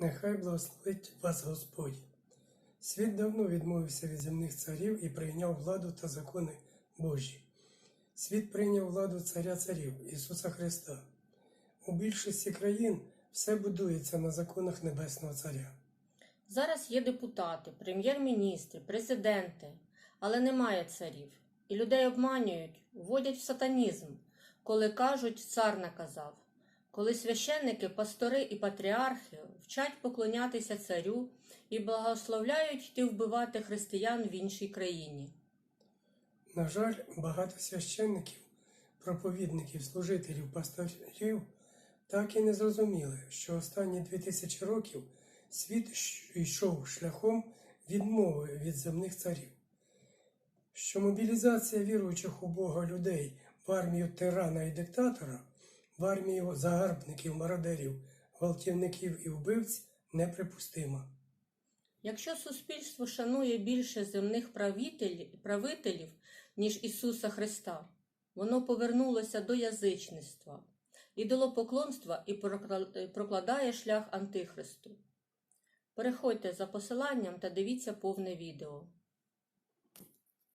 Нехай благословить вас Господь. Світ давно відмовився від земних царів і прийняв владу та закони Божі. Світ прийняв владу царя царів Ісуса Христа. У більшості країн все будується на законах Небесного Царя. Зараз є депутати, прем'єр-міністри, президенти, але немає царів. І людей обманюють, вводять в сатанізм, коли кажуть, цар наказав. Коли священники, пастори і патріархи вчать поклонятися царю і благословляють йти вбивати християн в іншій країні. На жаль, багато священників, проповідників, служителів, пасторів так і не зрозуміли, що останні дві тисячі років світ йшов шляхом відмови від земних царів, що мобілізація віруючих у Бога людей в армію тирана і диктатора, в армію загарбників, мародерів, гвалтівників і вбивць неприпустима. Якщо суспільство шанує більше земних правителів, ніж Ісуса Христа, воно повернулося до язичництва, ідолопоклонства і прокладає шлях Антихристу. Переходьте за посиланням та дивіться повне відео.